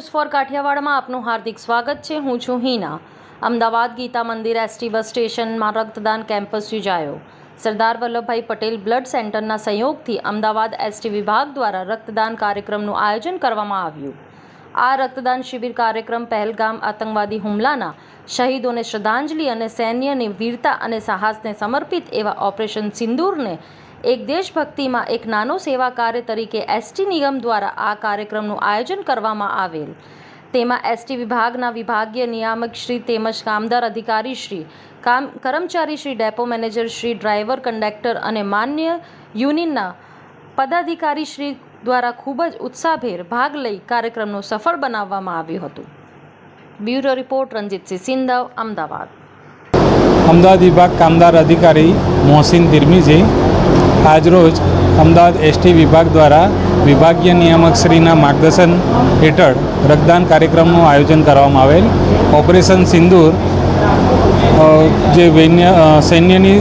News for કાઠિયાવાડમાં આપનું હાર્દિક સ્વાગત છે. હું છું હિના. અમદાવાદ ગીતા મંદિર એસટી બસ સ્ટેશનમાં રક્તદાન કેમ્પસ યોજાયો. સરદાર વલ્લભભાઈ પટેલ બ્લડ સેન્ટરના સહયોગથી અમદાવાદ એસટી વિભાગ દ્વારા રક્તદાન કાર્યક્રમનું આયોજન કરવામાં આવ્યું. આ રક્તદાન શિબિર કાર્યક્રમ પહેલગામ આતંકવાદી હુમલાના શહીદોને શ્રદ્ધાંજલિ અને સૈન્યની વીરતા અને સાહસને સમર્પિત એવા ઓપરેશન સિંદૂરને એક દેશભક્તિમાં એક નાનો સેવા કાર્ય તરીકે એસટી નિગમ દ્વારા આ કાર્યક્રમનું આયોજન કરવામાં આવેલ. તેમાં એસટી વિભાગના વિભાગીય નિયામક શ્રી તેમજ કામદાર અધિકારી શ્રી, કામ, કર્મચારી Shri, depot manager Shri, driver, conductor અને માન્ય યુનિયનના પદાધિકારી શ્રી દ્વારા ખૂબ જ ઉત્સાહભેર ભાગ લઈ કાર્યક્રમનું સફળ બનાવવામાં આવ્યું હતું. Bureau report Ranjitsinh Sindhav, Ahmedabad. Ahmedabad વિભાગ કામદાર અધિકારી મોહસિન તિરમીજી આજરોજ અમદાવાદ એસટી વિભાગ દ્વારા વિભાગીય નિયામક શ્રીના માર્ગદર્શન હેઠળ રક્તદાન કાર્યક્રમનું આયોજન કરવામાં આવેલ. ઓપરેશન સિંદૂર જે વૈન્ય સૈન્યની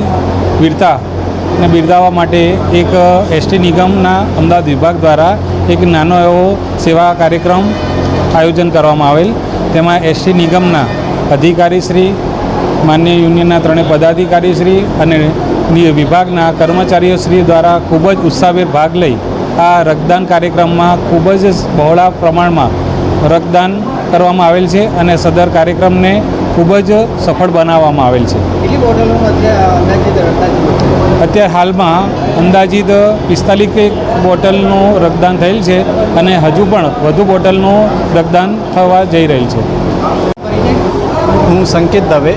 વીરતાને બિરદાવવા માટે એક એસટી નિગમના અમદાવાદ વિભાગ દ્વારા એક નાનો એવો સેવા કાર્યક્રમ આયોજન કરવામાં આવેલ. તેમાં એસટી નિગમના અધિકારીશ્રી માન્ય યુનિયનના ત્રણે પદાધિકારીશ્રી અને વિભાગના કર્મચારીઓશ્રી દ્વારા ખૂબ જ ઉત્સાહભેર ભાગ લઈ આ રક્તદાન કાર્યક્રમમાં ખૂબ જ બહોળા પ્રમાણમાં રક્તદાન કરવામાં આવેલ છે અને સદર કાર્યક્રમને ખૂબ જ સફળ બનાવવામાં આવેલ છે? અત્યારે હાલમાં અંદાજિત પિસ્તાલીસ બોટલનું રક્તદાન થયેલ છે અને હજુ પણ વધુ બોટલનું રક્તદાન થવા જઈ રહેલ છે. હું Sanket Dave,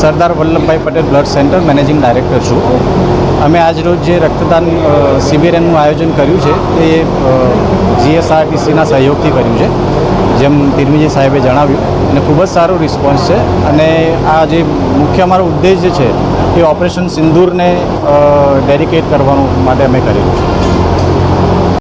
Sardar Vallabhbhai Patel blood centre managing director છું. અમે આજ રોજ જે રક્તદાન શિબિરનું આયોજન કર્યું છે, એ જીએસઆરટીસીના સહયોગથી કર્યું છે, જેમ તિરમીજી સાહેબે જણાવ્યું. અને ખૂબ જ સારો રિસ્પોન્સ છે. અને આ જે મુખ્ય અમારો ઉદ્દેશ જે છે, એ ઓપરેશન સિંદૂરને ડેડિકેટ કરવાનું માટે અમે કરેલું છે.